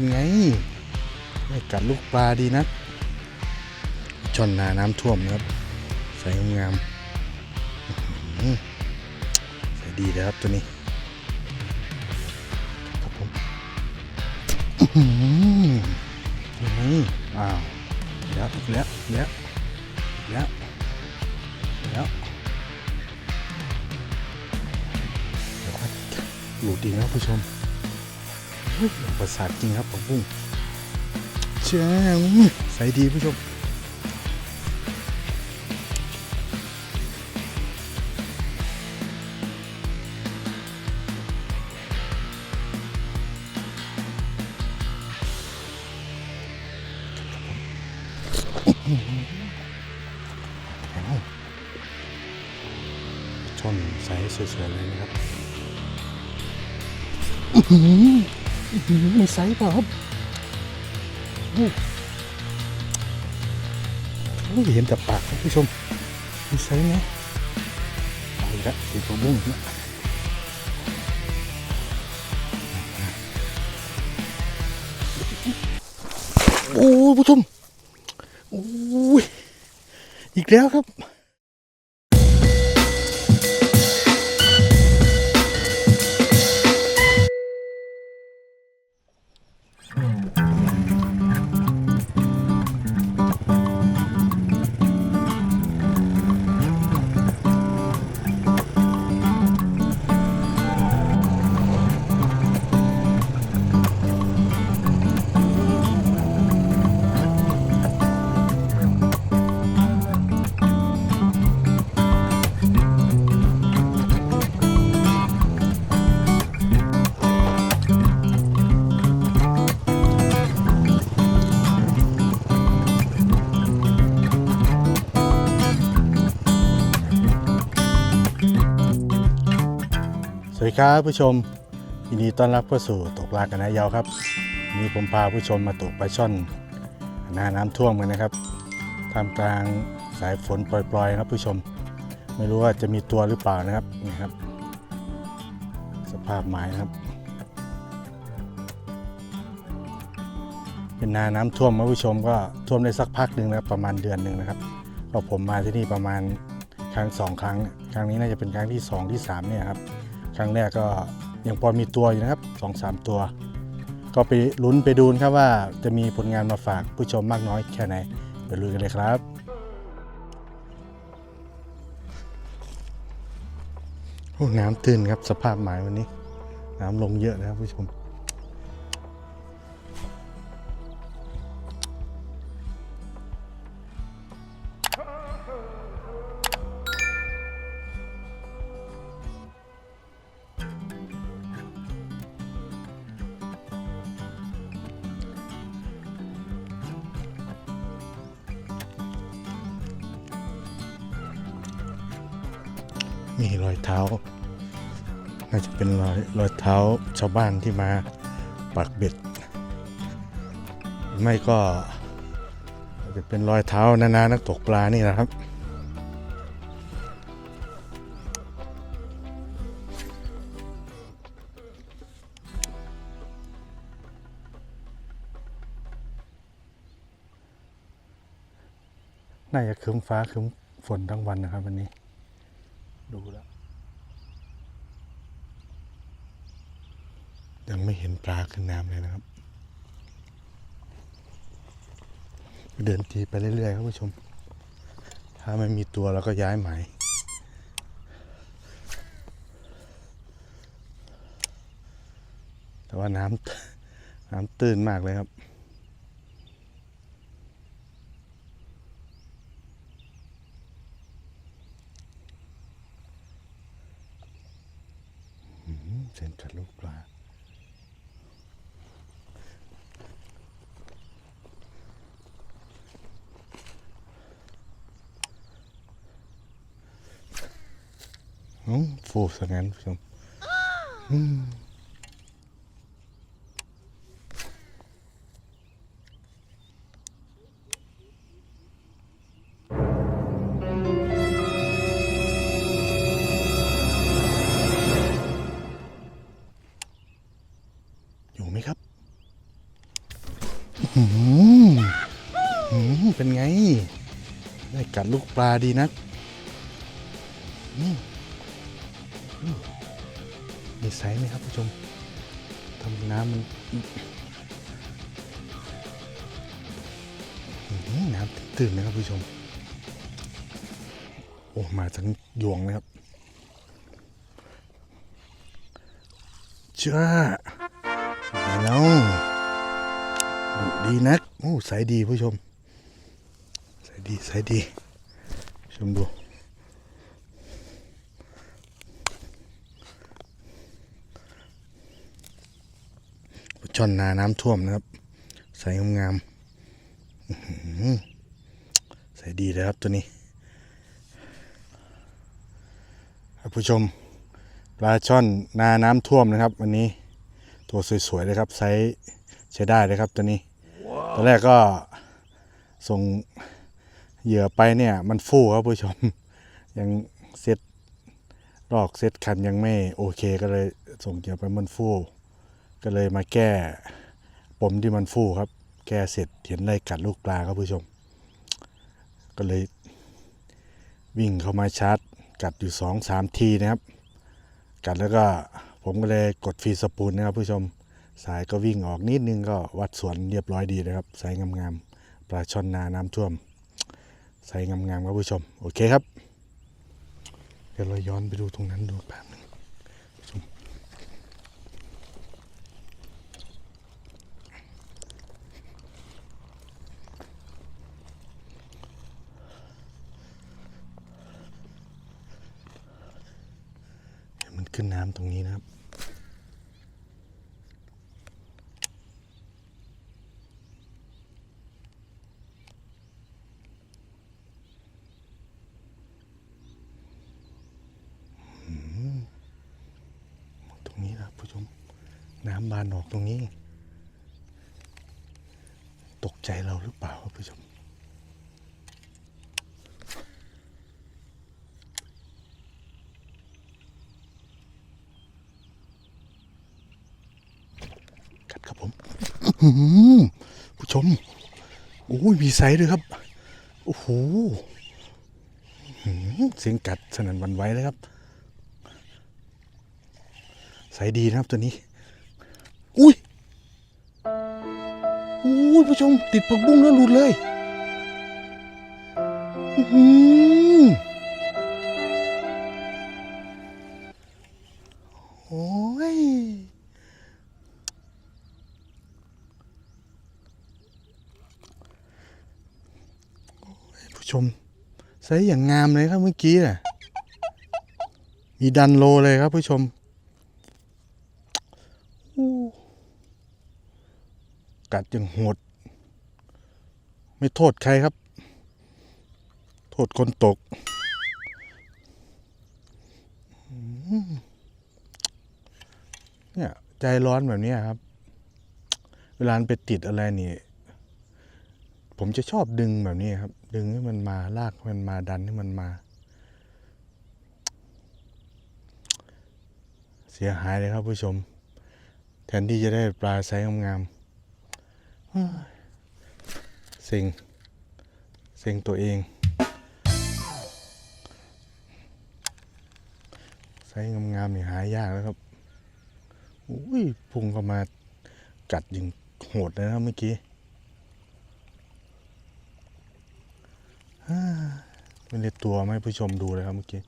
หืมหืมเป็นไงไม่กัดลูกปลาดีนะชนนาน้ำท่วมครับใส่งามๆอื้อหือใส่ดีเลยครับตัวนี้ครับผมอื้อหือยังไงอ้าวแล้วแล้วแล้วแล้วแล้วหลุดดีนะผู้ชม ประสาทจริงครับผมปุ้งเจ้าใส่ดีผู้ชมชนใสสวยๆเลยนะครับอื้อหืออื้อหือ มีไซส์เปล่าครับโอ้โอ้ยเห็นแต่ปากครับผู้ชมมีไซส์ไหมเอาอีกแล้วติดตัวบุ้งอีกแล้วโอ้ยผู้ชมโอ้ยอีกแล้วครับ วัสดีครับผู้ชมยินดีต้อนรับเข้าสู่ตกปลากันนะยาวครับวันนี้ผมพาผู้ชมมาตกปลาช่อนหน้าน้ำท่วมกันนะครับท่ามกลางสายฝนปล่อยๆครับผู้ชม ไม่รู้ว่าจะมีตัวหรือเปล่านะครับนี่ครับ สภาพหมายนะครับ เป็นนาน้ำท่วมครับผู้ชมก็ท่วมได้สักพักหนึ่งนะครับประมาณเดือนหนึ่งนะครับก็ผมมาที่นี่ประมาณครั้งสองครั้ง ครั้งนี้น่าจะเป็นครั้งที่สองที่สามเนี่ยครับ รั้งแรกก็ยังพอมีตัวอยู่นะครับสองสามตัว ก็ไปลุ้นไปดูนะครับว่าจะมีผลงานมาฝากผู้ชมมากน้อยแค่ไหนไปลุยกันเลยครับโอ้น้ำตื้นครับสภาพหมายวันนี้ น้ำลงเยอะนะครับผู้ชม ชาวบ้านที่มาปักเบ็ด ไม่ก็จะเป็นรอยเท้านานานักตกปลานี่นะครับ น่าจะครึ้มฟ้าครึ้มฝนทั้งวันนะครับวันนี้ ดูแล้ว ยังไม่เห็นปลาขึ้นน้ำเลยนะครับ เดินทีไปเรื่อยๆครับผู้ชม ถ้าไม่มีตัวเราก็ย้ายหมายแต่ว่าน้ำน้ำตื้นมากเลยครับเส้นกัดลูกปลา อ้ฟูสังงั้นผู้ชมอยู่ไหมครับอืมเป็นไง ได้กัดลูกปลาดีนะัก Mm. มีไซส์ไหมครับผู้ชมทำน้ำมันอื้อหือน้ำตื่นนะครับผู้ชม โอ้มาทั้งยวงเลยครับจ้าไปแล้วดุดีนัก โอ้ใสดีผู้ชมใสดีใสดี ชมดู ช่อนนาน้ำท่วมนะครับ ใสงามๆอื้อหือใสดีเลยครับตัวนี้ครับผู้ชมปลาช่อนนาน้ำท่วมนะครับ วันนี้ตัวสวยๆเลยครับไซส์ใช้ได้เลยครับตัวนี้ตอนแรกก็ส่งเหยื่อไปเนี่ย มันฟู่ครับผู้ชม ยังเซตรอกเซตคันยังไม่โอเคก็เลยส่งเหยื่อไปมันฟู่ ก็เลยมาแก้ปมที่มันฟูครับ แก้เสร็จเห็นได้กัดลูกปลาครับผู้ชม ก็เลยวิ่งเข้ามาชาร์จ กัดอยู่สองสามทีนะครับ กัดแล้วก็ผมก็เลยกดฟีสปูลนะครับผู้ชม สายก็วิ่งออกนิดนึงก็วัดสวนเรียบร้อยดีเลยครับ สายงามๆปลาช่อนนาน้ำท่วม สายงามๆครับผู้ชม โอเคครับ เดี๋ยวเราย้อนไปดูตรงนั้นดูแป๊บนึงผู้ชมเดี๋ยวมัน ขึ้นน้ำตรงนี้นะครับ ตรงนี้นะครับผู้ชม น้ำบานออกตรงนี้ ตกใจเราหรือเปล่าครับผู้ชม กัดครับผมอื้อหือ ผู้ชม โอ้ยมีไซส์ด้วยครับ โอ้โหเสียงกัดสนั่นวันไหวเลยครับใส่ดีนะครับตัวนี้ อุ้ยอุ้ยผู้ชม ติดผักบุ้งแล้วหลุดเลย อื ส่อย่างงามเลยครับเมื่อกี้น่ะ มีดันโลเลยครับผู้ชม กัดอย่างโหด ไม่โทษใครครับ โทษคนตก เนี่ย ใจร้อนแบบนี้ครับ เวลาไปติดอะไรนี่ ผมจะชอบดึงแบบนี้ครับ ดึงให้มันมาลากให้มันมาดันให้มันมา เสียหายเลยครับผู้ชม แทนที่จะได้ปลาไซส์งามๆเฮ้ยเซ็งเซ็งตัวเองไซส์งามๆนี่หายากแล้วครับอุ้ยพุงเข้ามากัดยิงโหดเลยนะครับเมื่อกี้ฮ่า ไม่ได้ตัวไหมาให้ผู้ชมดูเลยครับเมื่อกี้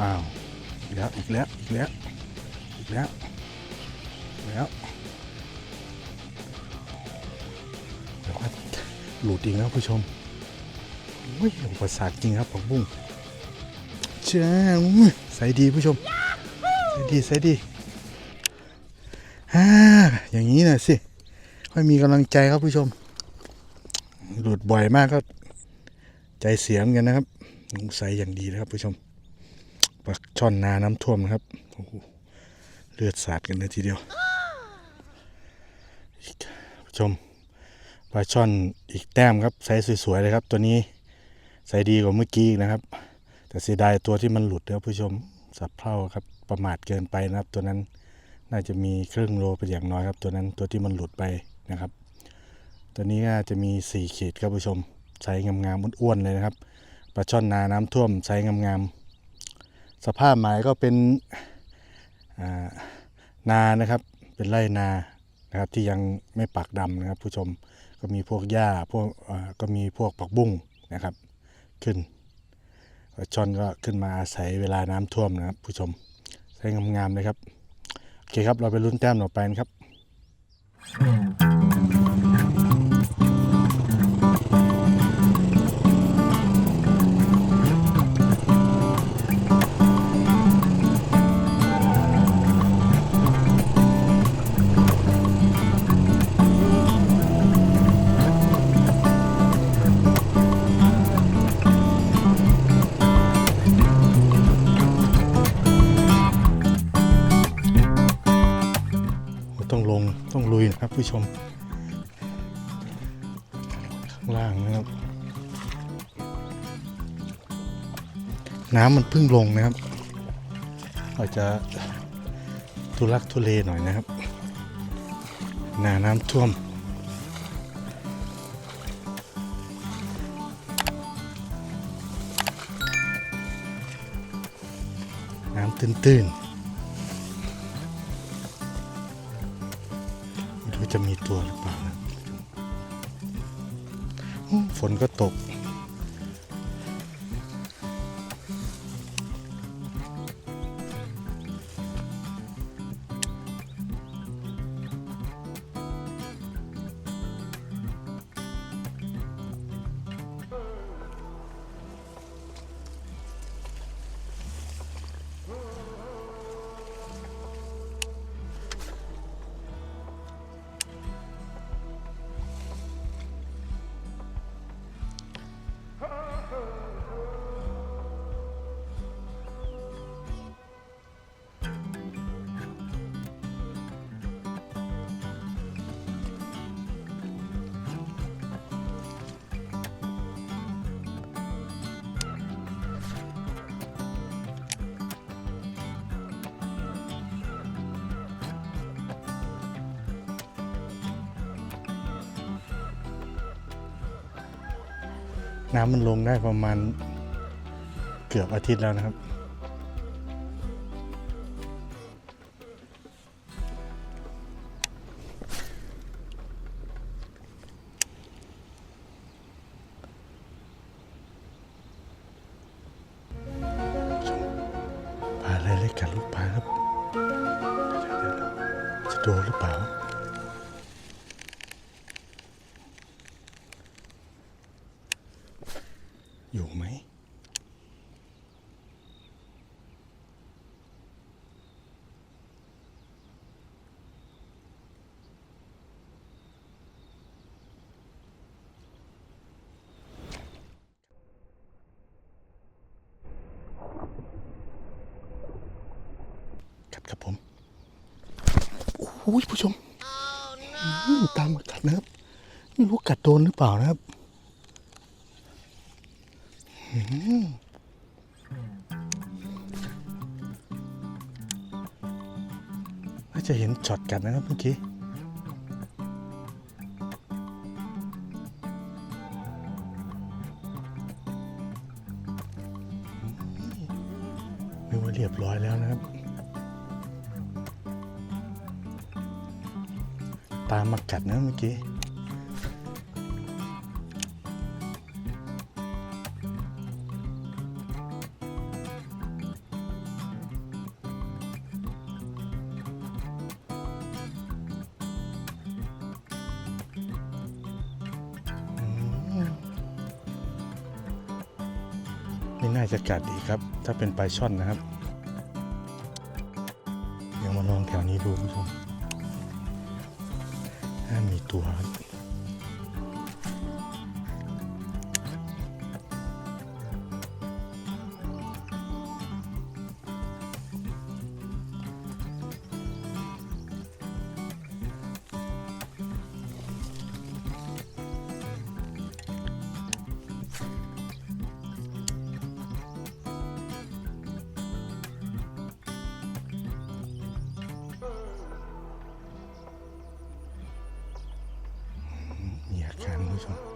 อ้าวอีกแล้วอีกแล้วอีกแล้วอีกแล้วแล้วเดี๋ยวว่าหลุดอีกแล้วผู้ชมโอ้ยอุปสรรคจริงครับผักบุ้งเจ้าใส่ดีผู้ชมใส่ดีใส่ดีฮ่าอ้าวหน่อยสิค่อยมีกำลังใจครับผู้ชม หลุดบ่อยมากก็ใจเสียเหมือนกันนะครับสงสัยอย่างดีนะครับผู้ชม ปลาช่อนนาน้ำท่วมนะครับโอ้โหเลือดสาดกันเลยทีเดียวผู้ชมปลาช่อนอีกแต้มครับไซส์สวยๆเลยครับ ตัวนี้ไซส์ดีกว่าเมื่อกี้นะครับ แต่เสียดายตัวที่มันหลุดนะครับผู้ชมสับเพร่าครับประมาทเกินไปนะครับ ตัวนั้นน่าจะมีครึ่งโลเป็นอย่างน้อยครับ ตัวนั้นตัวที่มันหลุดไปนะครับ ตัวนี้น่าจะมี 4 ขีดครับผู้ชมไซส์งามๆอ้วนๆเลยนะครับปลาช่อนนาน้ำท่วมไซส์งามๆ สภาพหมายก็เป็นานานะครับ เป็นไร่นานะครับที่ยังไม่ปักดำนะครับ ผู้ชมก็มีพวกหญ้าพวกก็มีพวกผักบุ้งนะครับขึ้นชอนก็ขึ้นมาอาศัยเวลาน้ำท่วมนะครับ ผู้ชมไซส์งามๆเลยครับ โอเคครับเราไปลุ้นแต้มต่อไปนะครับ น้ำมันเพิ่งลงนะครับอาจจะทุลักทุเลหน่อยนะครับหนาน้ำท่วม น้ำตื้นๆไม่รู้จะมีตัวหรือเปล่านะฝนก็ตก น้ำมันลงได้ประมาณเกือบอาทิตย์แล้วนะครับ อยู่ไหม กัดครับผม โอ้ยผู้ชมอืมตามมากัดนะครับ ไม่รู้กัดโดนหรือเปล่านะครับ น่าจะเห็นช็อตกันนะครับเมื่อกี้นึกว่าเรียบร้อยแล้วนะครับ ตามมากัดนะเมื่อกี้ ถ้าเป็นปลาช่อนนะครับ อา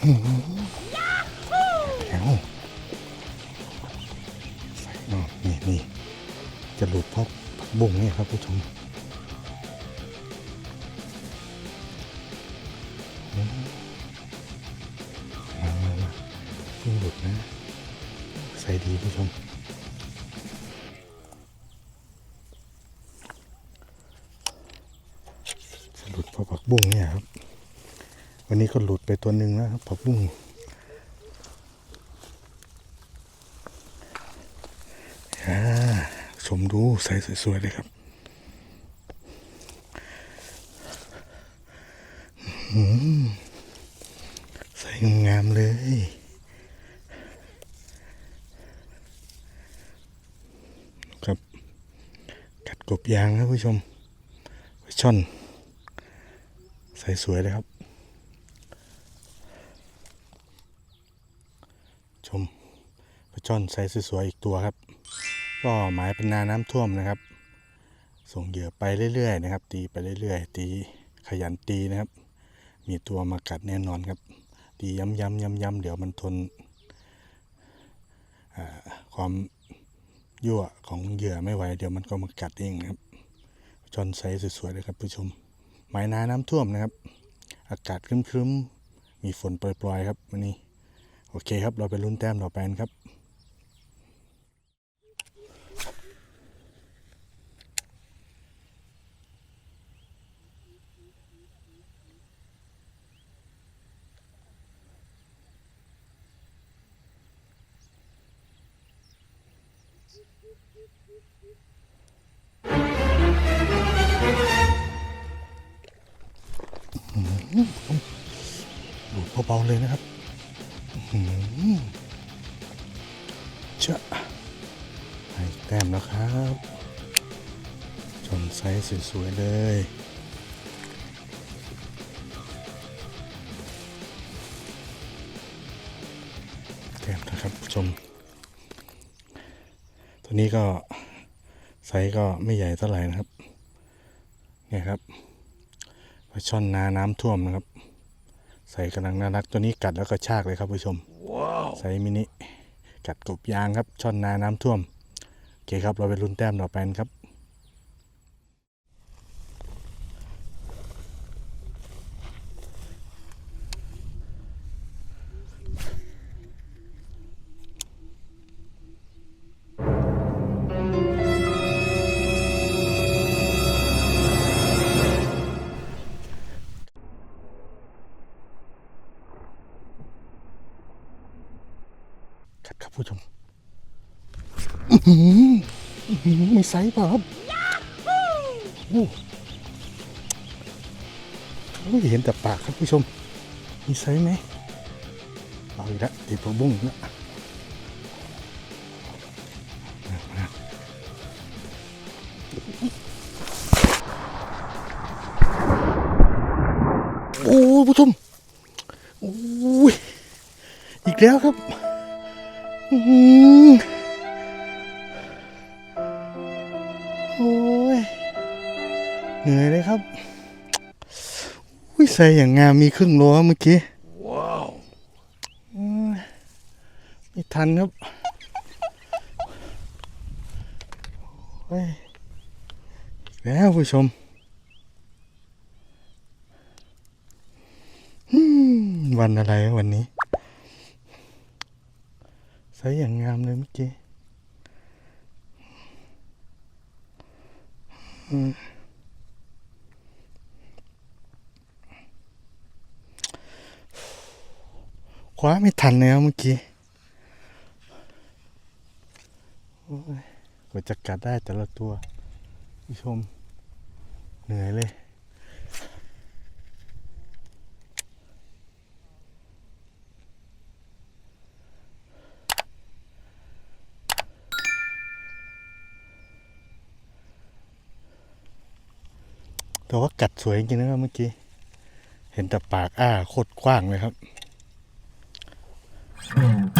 แล้วใส่นอกนี่นี่จะหลุดเพราะผักบุ้งเนี่ยครับผู้ชมมามามาเพิ่งหลุดนะ ใส่ดีผู้ชมจะหลุดเพราะผักบุ้งเนี่ยครับ วันนี้ก็หลุดไปตัวหนึ่งแล้วครับผักบุ้งชมดูใสสวยๆเลยครับใสงามๆเลยครับ กัดกบยางครับผู้ชมช่อน ใสสวยเลยครับ ชม ปลาช่อนใส่สวยๆอีกตัวครับ ก็หมายเป็นนาน้ำท่วมนะครับ ส่งเหยื่อไปเรื่อยๆนะครับ ตีไปเรื่อยๆ ตีขยันตีนะครับ มีตัวมากัดแน่นอนครับ ตีย้ำๆย้ำๆเดี๋ยวมันทนความยั่วของเหยื่อไม่ไหวเดี๋ยวมันก็มากัดเองนะครับปลาช่อนใส่สวยๆเลยครับผู้ชม หมายนาน้ำท่วมนะครับ อากาศครึ้มๆ มีฝนโปรยๆครับวันนี้ โอเคครับเราไปลุ้นแต้มต่อไปนครับ เบาๆเลยนะครับอื้อหือเชอะให้แต้มแล้วครับชนไซส์สวยๆเลยแต้มนะครับชม ตัวนี้ก็ไซส์ก็ไม่ใหญ่เท่าไหร่นะครับ เนี่ยครับปช่อนนาน้ำท่วมนะครับ ใส่กำลังน่ารักตัวนี้กัดแล้วก็ชากเลยครับผู้ชมใส่มินิกัดกบยางครับช่อนนาน้ำท่วมโอเคครับเราไปลุ้นแต้มต่อไปกันครับ มีไซส์เปล่าครับโอ้โอ้ยเห็นแต่ปากครับผู้ชม มีไซส์ไหมเอาอีกแล้วติดตัวบุ้งอีกแล้วโอ้ยผู้ชมโอ้ยอีกแล้วครับ อื้อ ส่อย่างงามมีครึ่งโลครับเมื่อกี้ ว้าวไม่ทันครับโอ้ยอีกแล้วผู้ชมอืมวันอะไรวันนี้ใส่อย่างงามเลยเมื่อกี้ อืม ว้าไม่ทันเลยครับเมื่อกี้กว่าจะกัดได้แต่ละตัวผู้ชม เหนื่อยเลย แต่ว่ากัดสวยจริงๆนะครับเมื่อกี้ เห็นแต่ปากอ้าโคตรกว้างเลยครับ ค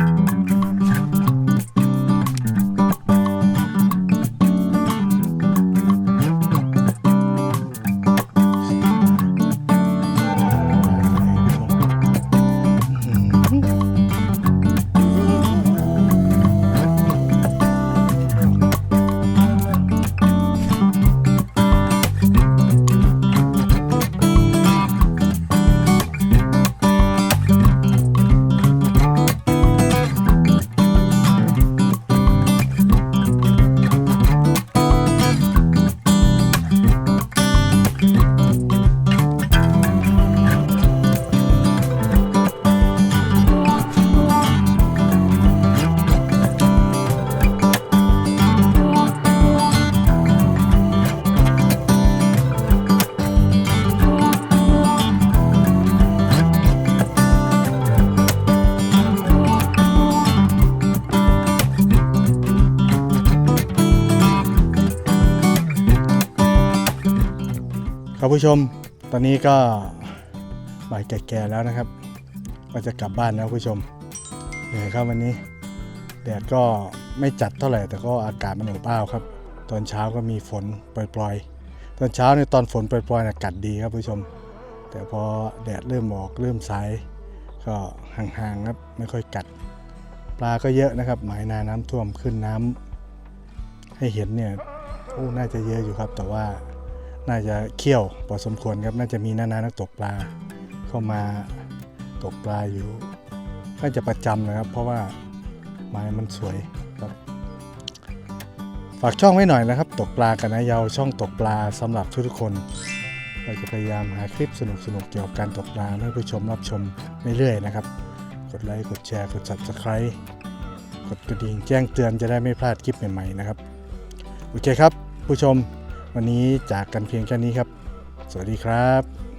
ผู้ชม ตอนนี้ก็บ่ายแก่ๆแล้วนะครับ ก็จะกลับบ้านแล้วผู้ชมเหนื่อยครับวันนี้ แดดก็ไม่จัดเท่าไหร่ แต่ก็อากาศมันอบอ้าวครับ ตอนเช้าก็มีฝนปล่อยๆ ตอนเช้าในตอนฝนปล่อยๆนะกัดดีครับผู้ชม แต่พอแดดเริ่มออกเริ่มสายก็ห่างๆครับไม่ค่อยกัด ปลาก็เยอะนะครับ หมายนาน้ำท่วมขึ้นน้ำให้เห็นเนี่ยโอ้น่าจะเยอะอยู่ครับ แต่ว่า น่าจะเขี้ยวพอสมควรครับน่าจะมีนานานักตกปลาเข้ามาตกปลาอยู่น่าจะประจำนะครับ เพราะว่าไม้มันสวยครับฝากช่องไว้หน่อยนะครับ ตกปลากันนะเยาวช่องตกปลาสำหรับทุกๆคน เราจะพยายามหาคลิปสนุกๆเกี่ยวกับการตกปลาให้ผู้ชมรับชมเรื่อยๆนะครับ กดไลค์กดแชร์กด subscribe กดกระดิ่งแจ้งเตือนจะได้ไม่พลาดคลิปใหม่ๆนะครับ โอเคครับ ผู้ชม วันนี้จากกันเพียงแค่นี้ครับ สวัสดีครับ